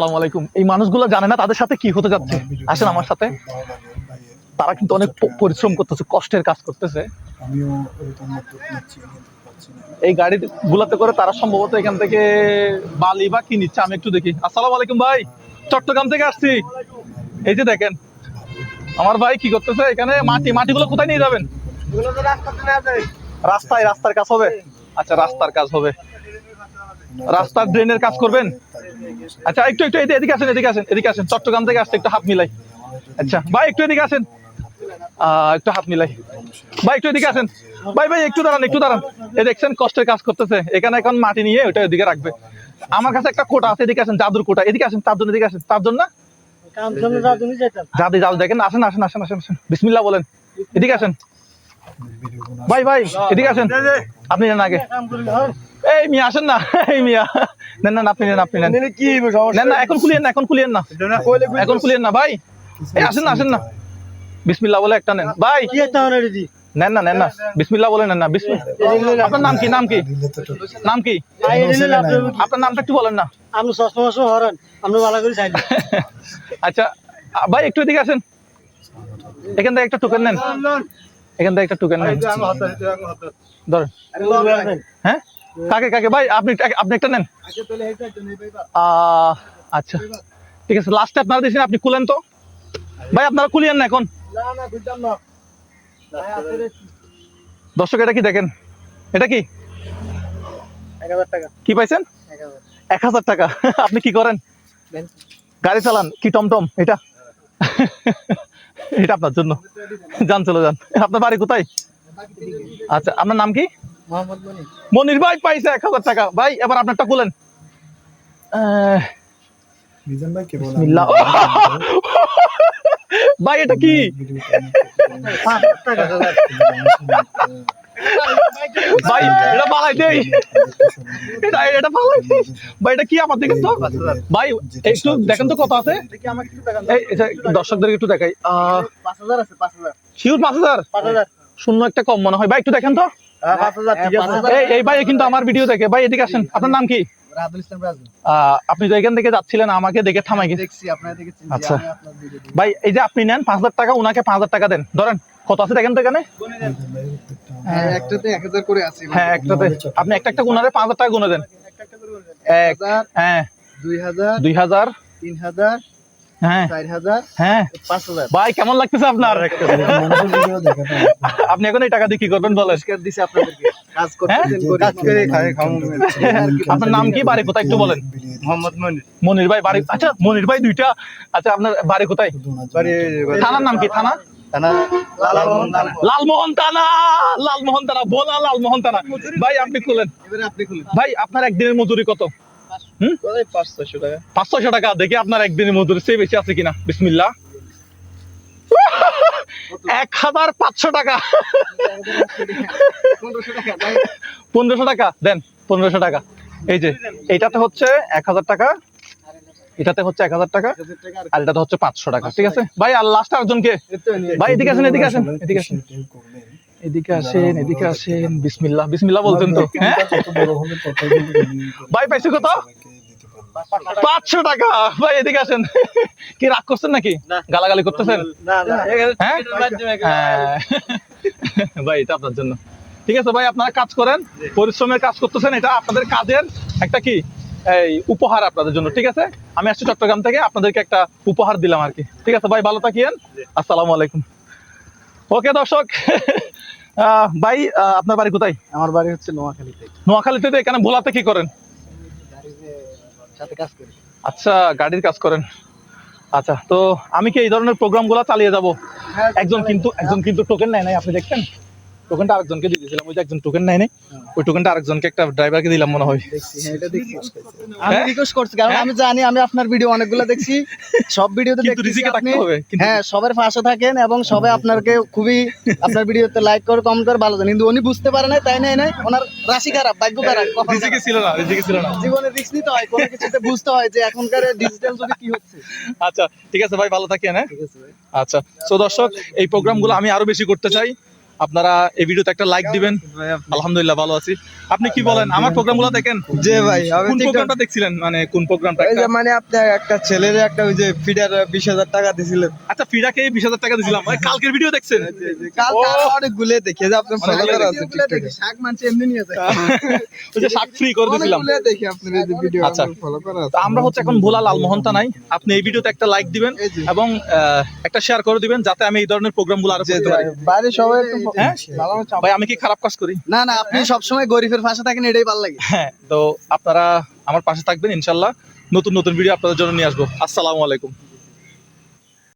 আসসালামু আলাইকুম। এই মানুষগুলো জানে না তাদের সাথে কি হতে যাচ্ছে। আসেন আমার সাথে। তারা কিন্তু অনেক পরিশ্রম করতেছে কষ্টের কাজ করতেছে। এই গাড়ি গুলাতে করে তারা সম্ভবত এখান থেকে বালি বা কি নিচ্ছে আমি একটু দেখি। আসসালামু আলাইকুম ভাই চট্টগ্রাম থেকে আসছি। এই যে দেখেন আমার ভাই কি করতেছে এখানে মাটি মাটিগুলো কোথায় নিয়ে যাবেন? রাস্তায় রাস্তার কাজ হবে? আচ্ছা রাস্তার কাজ হবে। রাস্তার ড্রেনের কাজ করবেন? আচ্ছা একটু একটু এদিকে আসেন এদিকে আসেন এদিকে আসেন। চট্টগ্রাম থেকে আসতে একটু হাত মিলাই। আচ্ছা ভাই একটু এদিকে আসেন। একটু হাত মিলাই। ভাই একটু এদিকে আসেন। ভাই ভাই একটু দাঁড়ান একটু দাঁড়ান। এ দেখছেন কষ্টের কাজ করতেছে। এখানে এখন মাটি নিয়ে ওটা এদিকে রাখবে। আমার কাছে একটা কোটা আছে এদিকে আসেন জাদুর কোটা। এদিকে আসেন তার জন্য এদিকে আসেন। তার জন্য জাদি জাদু দেখেন আসেন আসেন আসেন আসেন আসেন। বিসমিল্লাহ বলেন। এদিকে আসেন। ভাই ভাই এদিকে আসেন। আপনি নেন আগে। এই মিয়া আসেন না। এই মিয়া। নেন না আপনি নেন আপনি নেন। কি নেন না এখন খুলিয়েন না এখন খুলিয়েন না। এখন খুলিয়েন না ভাই। এই আসেন না আসেন না। বিসমিল্লাহ বলে একটা নেন। ভাই। কি একটা দিদি নেন না নেন না। বিসমিল্লাহ বলে নেন না। বিসমিল্লাহ আপনার নাম কি নাম কি? নাম কি? আপনার নামটা একটু বলেন না। আপনি সবসময় সময় হরেন। আপনি ভালো করে চাইলেন আচ্ছা ভাই একটু এদিকে আসেন। এখান থেকে একটা টোকেন নেন। এখান থেকে একটা টোকেন নেন। ধরেন হ্যাঁ? কাকে কাকে? ভাই আপনি আপনি একটা নেন। আহ, আচ্ছা। ঠিক আছে লাস্টে আপনারা দিয়েছেন আপনি খুলেন তো। ভাই আপনারা খুলিয়েন না এখন। দর্শক এটা কি দেখেন? এটা কি? কি পাইছেন? এক হাজার। এক হাজার টাকা। আপনি কি করেন? গাড়ি চালান কি টমটম এটা? এটা আপনার জন্য। যান চলে যান। আপনার বাড়ি কোথায়? আচ্ছা আপনার নাম কি? মনির। ভাই পাইছে এক হাজার টাকা। ভাই এবার আপনারটা খুলেন। আহ, ভাই কেবল বিসমিল্লাহ। ভাই এটা কি? ভাই এটা পালাই দেই। এটা এটা পালাই দেই। ভাই এটা কি আমার দেখেন তো? ভাই একটু দেখেন তো কত আছে। দর্শকদের একটু দেখাই। পাঁচ হাজার আছে পাঁচ হাজার শিওর পাঁচ হাজার? পাঁচ হাজার শূন্য একটা কম মনে হয়। ভাই একটু দেখেন তো। এই ভাই কিন্তু আমার ভিডিও দেখে। ভাই এদিকে আসেন। আপনার নাম কি? আপনি তো এখান থেকে যাচ্ছিলেন আমাকে দেখে থামাই। দেখছি আচ্ছা। ভাই এই যে আপনি নেন পাঁচ হাজার টাকা উনাকে পাঁচ হাজার টাকা দেন। ধরেন। কত আছে দেখেন তো এখানে? হ্যাঁ একটাতে এক হাজার করে আছে। হ্যাঁ একটাতে। আপনি একটা একটা গুনারে পাঁচ হাজার টাকা গুনে দেন। এক হাজার হ্যাঁ। দুই হাজার দুই হাজার তিন হাজার হ্যাঁ। হ্যাঁ। পাঁচ হাজার। ভাই কেমন লাগতেছে আপনার? মানুষের ভিডিও দেখাতে আপনি এখন এই টাকা দিয়ে কি করবেন বলেন? পুরস্কার দিছে আপনাদেরকে। কাজ? করতেছেন কাজ করে আপনার নাম কি বাড়ি কোথায় একটু বলেন। মোহাম্মদ মনির। মনির ভাই বাড়ি আচ্ছা মনির ভাই দুইটা। আচ্ছা আপনার বাড়ি কোথায়? থানার নাম কি থানা? থানা লালমোহন থানা লালমোহন থানা বলা লালমোহন থানা ভাই আপনি খুলেন। এবারে আপনি খুলুন। ভাই আপনার একদিনের মজুরি কত? পাঁচশো। টাকা। দেখি আপনার একদিনের মজুরি সে বেশি আছে কিনা। বিসমিল্লা এক হাজার পাঁচশো টাকা। পনেরোশো টাকা দেন পনেরোশো টাকা। এই যে এইটাতে হচ্ছে এক হাজার টাকা এটাতে হচ্ছে এক হাজার টাকা আর এটাতে হচ্ছে পাঁচশো টাকা ঠিক আছে ভাই আর লাস্ট আরেকজনকে ভাই এদিকে আসেন এদিকে আসেন এদিকে আসেন এদিকে আসেন এদিকে আসেন বিসমিল্লাহ বিসমিল্লাহ বলতেন তো হ্যাঁ ভাই, পাইছো কত? পাঁচশো টাকা ভাই এদিকে আসেন কি রাগ করছেন নাকি গালাগালি করতেছেন না না হ্যাঁ হ্যাঁ। ভাই এটা আপনার জন্য ঠিক আছে ভাই আপনারা কাজ করেন পরিশ্রমের কাজ করতেছেন এটা আপনাদের কাজের একটা কি এই উপহার আপনাদের জন্য ঠিক আছে? আমি আসছি চট্টগ্রাম থেকে আপনাদেরকে একটা উপহার দিলাম আর কি। ঠিক আছে ভাই ভালো থাকিয়েন আসসালামু আলাইকুম। ওকে দর্শক ভাই আপনার বাড়ি কোথায়? আমার বাড়ি হচ্ছে নোয়াখালীতে নোয়াখালীতে তো এখানে ভোলাতে কি করেন? আচ্ছা গাড়ির কাজ করেন। আচ্ছা তো আমি কি এই ধরনের প্রোগ্রামগুলো চালিয়ে যাব? হ্যাঁ, একজন কিন্তু একজন কিন্তু টোকেন নেয় নাই আপনি দেখছেন? টোকেনটা আরেকজনকে দিয়ে দিয়েছিলাম ওই যে একজন টোকেন নেয় নাই ওই টোকেনটা আরেকজনকে একটা ড্রাইভারকে দিলাম মনে হয়। হ্যাঁ দেখছি। আমি হ্যাঁ? রিকোয়েস্ট করছি কারণ হ্যাঁ? আমি জানি আমি আপনার ভিডিও অনেকগুলো দেখছি। সব ভিডিওতে কিন্তু দেখছি রিজিকে থাকতে হবে হ্যাঁ সবার পাশে থাকেন এবং সবাই আপনাকে খুবই আপনার ভিডিওতে লাইক করে কমেন্ট করে ভালো জানেন। কিন্তু উনি বুঝতে পারে না তাই নাই নাই ওনার রাশি খারাপ ভাগ্য খারাপ রিজিকে ছিল না রিজিকে ছিল না। জীবনে রিস্ক নিতে হয় কোনো কিছুতে বুঝতে হয় যে এখনকার ডিজিটাল যুগে কি হচ্ছে। আচ্ছা ঠিক আছে ভাই ভালো থাকেন হ্যাঁ? ঠিক আছে ভাই। আচ্ছা তো দর্শক এই প্রোগ্রামগুলো আমি আরও বেশি করতে চাই। আপনারা এই ভিডিওতে একটা লাইক দিবেন। আলহামদুলিল্লাহ ভালো আছি। আপনি কি বলেন? আমার প্রোগ্রামগুলো দেখেন। যে ভাই কোন প্রোগ্রামটা দেখছিলেন? মানে কোন প্রোগ্রামটা? এই যে একটা- মানে আপনি একটা ছেলের একটা ওই যে ফিডার বিশ হাজার টাকা দিছিলেন আচ্ছা বিশ হাজার টাকা দিছিলাম। ওই কালকের ভিডিও দেখছেন? কাল অনেক গুলে দেখে যে আপনি ফলো করা আছে টিকটকে শাক মানছে এমনি নিয়ে যায়। ওই যে শাক ফ্রি করে দিছিলাম। অনেকগুলো দেখি আপনার এই যে ভিডিও আচ্ছা। ফলো করা আছে। আমরা হচ্ছে এখন ভোলা লালমোহনটা নাই আপনি এই ভিডিওতে একটা লাইক দিবেন এবং আহ, একটা শেয়ার করে দিবেন যাতে আমি এই ধরনের প্রোগ্রামগুলো আরও যে করতে পারি। বাইরে সবাই একটু ভাই আমি কি খারাপ কাজ করি? না না আপনি সবসময় গরিবের পাশে থাকেন এটাই ভালো লাগে। হ্যাঁ তো আপনারা আমার পাশে থাকবেন ইনশাল্লাহ। নতুন নতুন ভিডিও আপনাদের জন্য নিয়ে আসব। আসসালামু আলাইকুম।